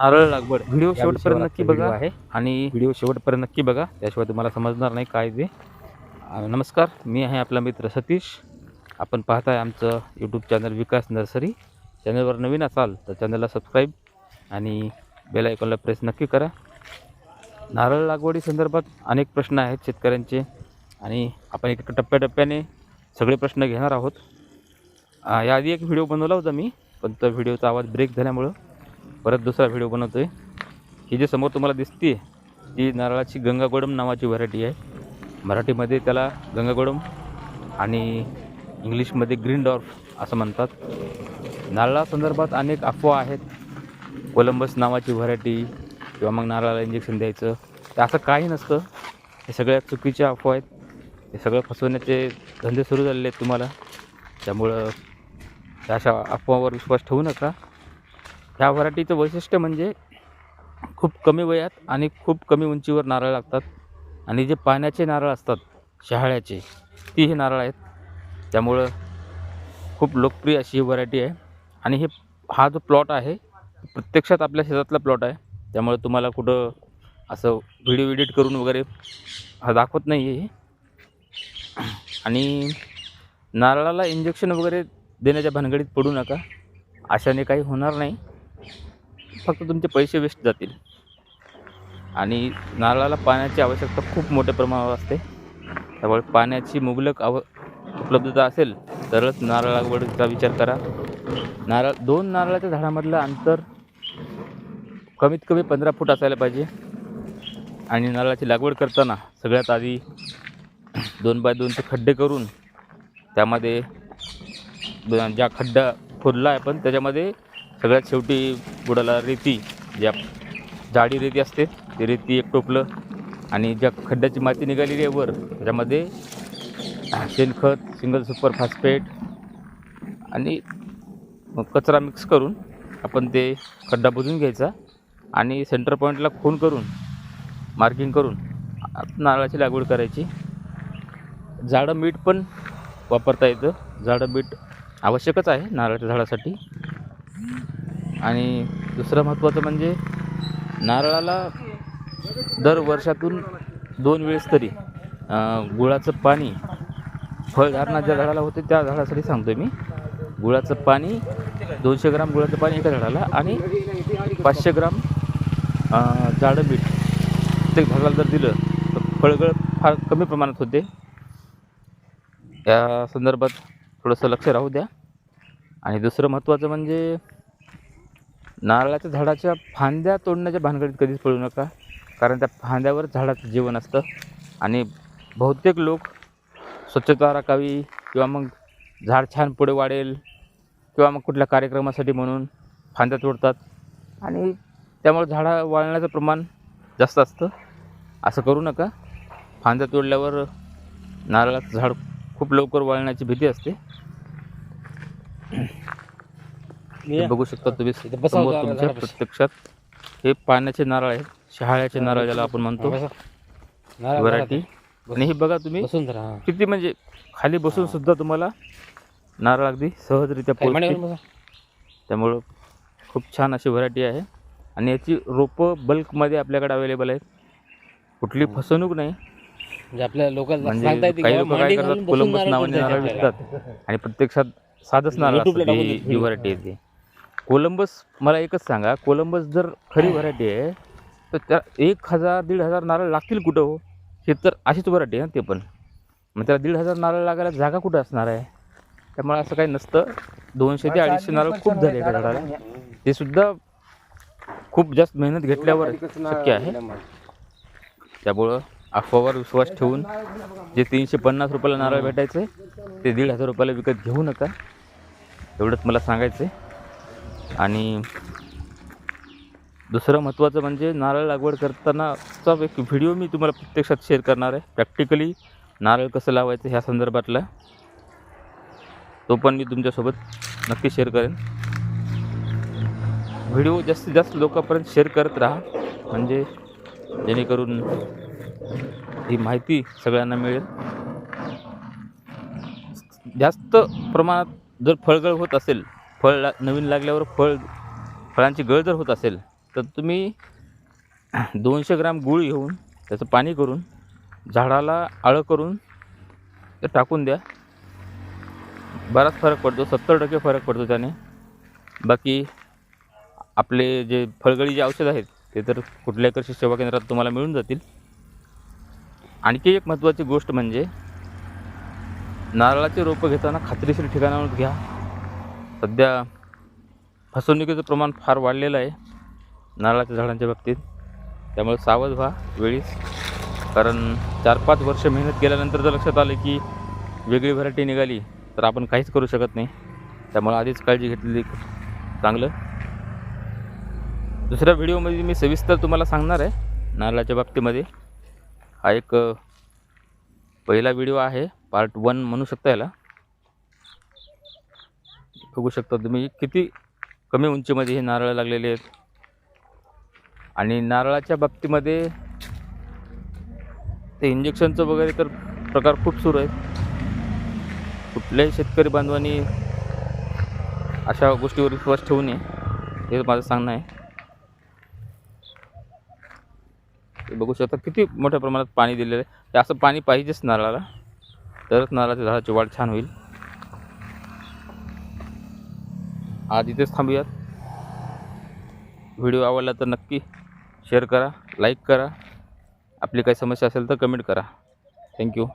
नारळ लागवड. व्हिडिओ शेवटपर्यंत नक्की बघा. आहे. आणि व्हिडिओ शेवटपर्यंत नक्की बघा. त्याशिवाय तुम्हाला समजणार नाही काय ते. नमस्कार. मी आहे आपला मित्र सतीश. आपण पाहताय आमचं यूट्यूब चॅनल विकास नर्सरी. चॅनलवर नवीन असाल तर चॅनलला सबस्क्राईब आणि बेल आयकॉनला प्रेस नक्की करा. नारळ लागवडी संदर्भात अनेक प्रश्न आहेत शेतकऱ्यांचे. आणि आपण एक टप्प्याटप्प्याने सगळे प्रश्न घेणार आहोत. याआधी एक व्हिडिओ बनवला होता मी. पण तो व्हिडिओचा आवाज ब्रेक झाल्यामुळं परत दुसरा व्हिडिओ बनवतो आहे ही जी समोर तुम्हाला दिसते ती नारळाची गंगागोडम नावाची व्हरायटी आहे. मराठीमध्ये त्याला गंगागोडम आणि इंग्लिशमध्ये ग्रीन डॉर्फ असं म्हणतात. नारळासंदर्भात अनेक अफवा आहेत. कोलंबस नावाची व्हरायटी किंवा मग नारळाला इंजेक्शन द्यायचं. ते असं काही नसतं. हे सगळ्या चुकीच्या अफवा आहेत. हे सगळं फसवण्याचे धंदे सुरू झालेले आहेत तुम्हाला. त्यामुळं त्या अशा अफवावर विश्वास ठेवू नका. ह्या व्हरायटीचं वैशिष्ट्य म्हणजे खूप कमी वयात आणि खूप कमी उंचीवर नारळ लागतात. आणि जे पाण्याचे नारळ असतात शहाळ्याचे ती हे नारळ आहेत. त्यामुळं खूप लोकप्रिय अशी ही व्हरायटी आहे. आणि हे हा जो प्लॉट आहे प्रत्यक्षात आपल्या शेतातला प्लॉट आहे. त्यामुळे तुम्हाला कुठं असं व्हिडिओ एडिट करून वगैरे हा दाखवत नाही आहे आणि नारळाला इंजेक्शन वगैरे देण्याच्या भानगडीत पडू नका. अशाने काही होणार नाही. फक्त तुमचे पैसे वेस्ट जातील. आणि नारळाला पाण्याची आवश्यकता खूप मोठ्या प्रमाणावर असते. त्यामुळे पाण्याची मुबलक आव उपलब्धता असेल तरच नारळ लागवडीचा विचार करा. नारळ दोन नारळाच्या झाडामधलं अंतर कमीत कमी पंधरा फूट असायला पाहिजे. आणि नारळाची लागवड करताना सगळ्यात आधी दोन बाय दोनचे खड्डे करून त्यामध्ये ज्या खड्डा खोदला आहे पण त्याच्यामध्ये सगळ्यात शेवटी बुडाला रेती ज्या जाडी रेती असते ती रेती एक टोपलं आणि ज्या खड्ड्याची माती निघालेली आहे वर त्याच्यामध्ये शेणखत सिंगल सुपर फॉस्फेट आणि कचरा मिक्स करून आपण ते खड्डा बुजून घ्यायचा आणि सेंटर पॉईंटला खून करून मार्किंग करून नारळाची लागवड करायची. झाडं मीठ पण वापरता येतं. झाडं मीठ आवश्यकच आहे नारळाच्या झाडासाठी. आणि दुसरं महत्त्वाचं म्हणजे नारळाला दर वर्षातून दोन वेळेस तरी गुळाचं पाणी फळधारणा ज्या झाडाला होते त्या झाडासाठी सांगतो मी. गुळाचं पाणी दोनशे ग्राम गुळाचं पाणी एका झाडाला आणि पाचशे ग्राम झाडं जाडं मीठ. प्रत्येक झाडाला जर दिलं तर फळगळ फार कमी प्रमाणात होते. या संदर्भात थोडंसं लक्ष राहू द्या. आणि दुसरं महत्त्वाचं म्हणजे नारळाच्या झाडाच्या फांद्या तोडण्याच्या भानगडीत कधीच पडू नका. कारण त्या फांद्यावर झाडाचं जीवन असतं. आणि बहुतेक लोक स्वच्छता राखावी किंवा मग झाड छान पुढे वाढेल किंवा मग कुठल्या कार्यक्रमासाठी म्हणून फांद्या तोडतात. आणि त्यामुळे झाडा वाळण्याचं प्रमाण जास्त असतं. असं करू नका. फांद्या तोडल्यावर नारळाचं झाड खूप लवकर वाळण्याची भीती असते. हे बघू शकता तुम्ही समोर तुमच्या. प्रत्यक्षात हे पाण्याचे नारळ आहेत शहाळ्याचे नारळ ज्याला आपण म्हणतो. व्हरायटी. आणि हे बघा तुम्ही. किती म्हणजे खाली बसून सुद्धा तुम्हाला नारळ अगदी सहजरित्या पोहोचते. त्यामुळं खूप छान अशी व्हरायटी आहे. आणि याची रोपं बल्कमध्ये आपल्याकडे अवेलेबल आहेत. कुठली फसवणूक नाही. म्हणजे आपल्या लोकांना म्हणजे येते काही लोक काय करतात कोलंबस नावाने नारळ येते विकतात. आणि प्रत्यक्षात साधंच नारळ ही व्हरायटी आहे ती. कोलंबस मला एकच सांगा कोलंबस जर खरी व्हरायटी आहे तर त्या एक हजार दीड हजार नारळ लागतील कुठं हो? हे तर अशीच व्हरायटी आहे ना ते पण. मग त्याला दीड हजार नारळ लागायला जागा कुठं असणार आहे? त्यामुळे असं काही नसतं. दोनशे ते अडीचशे नारळ खूप झाले एका झाडाला. ते सुद्धा खूप जास्त मेहनत घेतल्यावर शक्य आहे. त्यामुळं अफवावर विश्वास ठेवून जे तीनशे पन्नास रुपयाला नारळ भेटायचं ते दीड हजार रुपयाला विकत घेऊ नका. एवढंच मला सांगायचं आहे आणि दुसरं महत्त्वाचं म्हणजे नारळ लागवड करतानाचा एक व्हिडिओ मी तुम्हाला प्रत्यक्षात शेअर करणार आहे. प्रॅक्टिकली नारळ कसं लावायचं ह्या संदर्भातला तो पण मी तुमच्यासोबत नक्की शेअर करेन. व्हिडिओ जास्तीत जास्त लोकांपर्यंत शेअर करत राहा. म्हणजे जेणेकरून ही माहिती सगळ्यांना मिळेल. जास्त प्रमाणात जर फळगळ होत असेल फळ ला नवीन लागल्यावर फळ फळांची गळ जर होत असेल तर तुम्ही दोनशे ग्राम गूळ घेऊन त्याचं पाणी करून झाडाला आळं करून ते टाकून द्या. बराच फरक पडतो सत्तर टक्के फरक पडतो त्याने. बाकी आपले जे फळगळी जे औषध आहेत ते तर कुठल्याही कृषी सेवा केंद्रात तुम्हाला मिळून जातील. आणखी एक महत्त्वाची गोष्ट म्हणजे नारळाचे रोपं घेताना खात्रीशीर ठिकाणावर घ्या. सध्या फसवणुकीचं प्रमाण फार वाढलेलं आहे नारळाच्या झाडांच्या बाबतीत. त्यामुळे सावध व्हा वेळीच. कारण चार पाच वर्ष मेहनत केल्यानंतर जर लक्षात आलं की वेगळी व्हरायटी निघाली तर आपण काहीच करू शकत नाही. त्यामुळे आधीच काळजी घेतलेली चांगलं. दुसऱ्या व्हिडिओमध्ये मी सविस्तर तुम्हाला सांगणार आहे नारळाच्या बाबतीमध्ये. हा एक पहिला व्हिडिओ आहे पार्ट वन म्हणू शकता याला. बघू शकता तुम्ही. किती कमी उंचीमध्ये हे नारळ लागलेले आहेत. आणि नारळाच्या बाबतीमध्ये ते इंजेक्शनचं वगैरे तर प्रकार खूप सुरू आहेत. कुठल्याही शेतकरी बांधवांनी अशा गोष्टीवर विश्वास ठेवू नये. हे माझं सांगणं आहे. बघू शकता किती मोठ्या प्रमाणात पाणी दिलेलं आहे. असं पाणी पाहिजेच नारळाला. तरच नारळाच्या झाडाची वाढ छान होईल. आज इथेच थांबूयात. व्हिडिओ आवडला तर नक्की शेअर करा लाईक करा. आपली काही समस्या असेल तर कमेंट करा. थँक्यू